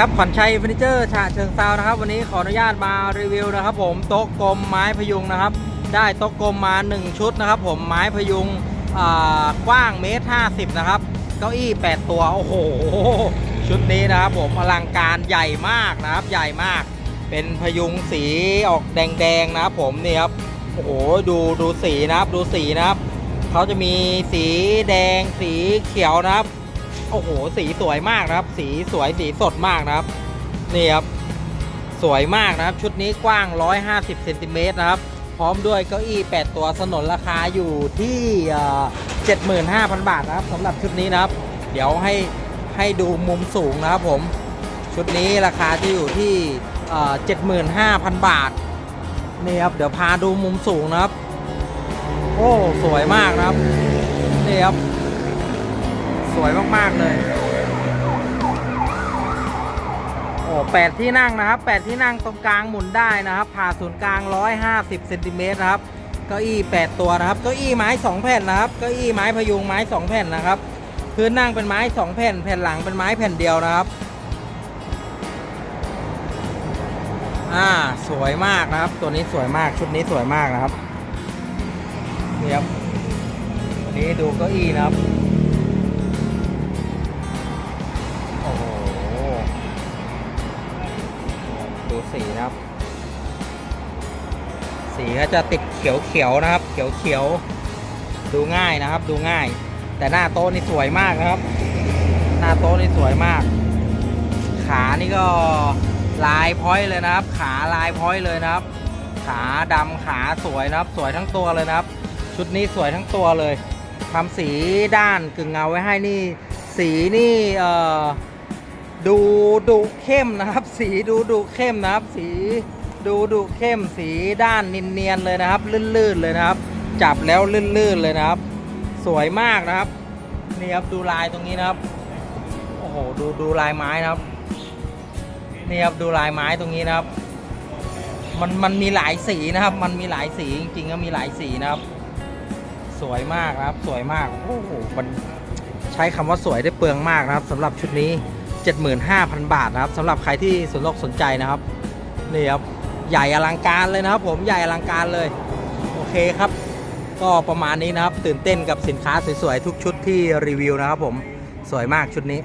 ครับขวัญชัยเฟอร์นิเจอร์ฉะเชิงเซานะครับ วันนี้ขออนุญาตมารีวิวนะครับ ผมโต๊ะกลมไม้พยุงนะครับ ได้โต๊ะกลมมา 1 ชุดนะครับ ผมไม้พยุงอ่ากว้างเมตรห้าสิบนะครับเก้าอี้ 8 ตัวโอ้โหชุดนี้นะครับ ผมอลังการใหญ่มากนะครับ ใหญ่มาก เป็นพยุงสีออกแดงๆนะครับ ผมนี่ครับโอ้โหดูดูสีนะครับดูสีนะครับเขาจะมีสีแดงสีเขียวนะครับ โอ้โห สีสวยมากนะครับ สีสวยสีสดมากนะครับ นี่ครับ สวยมากนะครับ ชุดนี้กว้าง 150เซนติเมตรนะครับ พร้อมด้วยเก้าอี้ 8 ตัวสนนราคาอยู่ที่เอ่อ75,000 บาทนะครับสำหรับชุดนี้นะครับ เดี๋ยวให้ให้ดูมุมสูงนะครับผม ชุดนี้ราคาจะอยู่ที่เอ่อ75,000 บาท นี่ครับ เดี๋ยวพาดูมุมสูงนะครับ โอ้ สวยมากนะครับ นี่ครับ สวยมาก ๆ เลย โอ้แปดที่นั่งนะครับแปดที่นั่งตรงกลางหมุนได้นะครับ ผ่าศูนย์กลาง 150เซนติเมตรนะครับ เก้าอี้8ตัวนะครับ เก้าอี้ไม้2แผ่นนะครับ เก้าอี้ไม้พยุงไม้2แผ่นนะครับ พื้นนั่งเป็นไม้2แผ่น แผ่นหลังเป็นไม้แผ่นเดียวนะครับ อ่า สวยมากนะครับ ตัวนี้สวยมาก ชุดนี้สวยมากนะครับนี่ครับนนี้ดูเก้าอี้นะครับ สีนะครับ สีก็จะติดเขียวๆนะครับ เขียวๆดูง่ายนะครับ ดูง่าย แต่หน้าโต๊ะนี่สวยมากนะครับ หน้าโต๊ะนี่สวยมาก ขานี่ก็ลายพ้อยเลยนะครับ ขาลายพ้อยเลยนะครับ ขาดำขาสวยนะครับ สวยทั้งตัวเลยนะครับ ชุดนี้สวยทั้งตัวเลยทำสีด้านกึ่งเงาไว้ให้นี่ สีนี่เอ่อ ดูดุเข้มนะครับ สีดูดุเข้มนะครับ สีดูดุเข้มสีด้านเนียนๆเลยนะครับ ลื่นๆเลยนะครับ จับแล้วลื่นๆเลยนะครับ สวยมากนะครับนี่ครับดูลายตรงนี้นะครับโอ้โหดูดูลายไม้นะครับนี่ครับดูลายไม้ตรงนี้นะครับ มันมันมีหลายสีนะครับ มันมีหลายสีจริงๆก็มีหลายสีนะครับ สวยมากนะครับ สวยมากโอ้โหมันใช้คำว่าสวยได้เปลืองมากนะครับสำหรับชุดนี้ 75,000 บาทนะครับสำหรับใครที่สนอกสนใจนะครับนี่ครับใหญ่อลังการเลยนะครับ ผมใหญ่อลังการเลย โอเคครับ ก็ประมาณนี้นะครับ ตื่นเต้นกับสินค้าสวยๆทุกชุดที่รีวิวนะครับ ผมสวยมากชุดนี้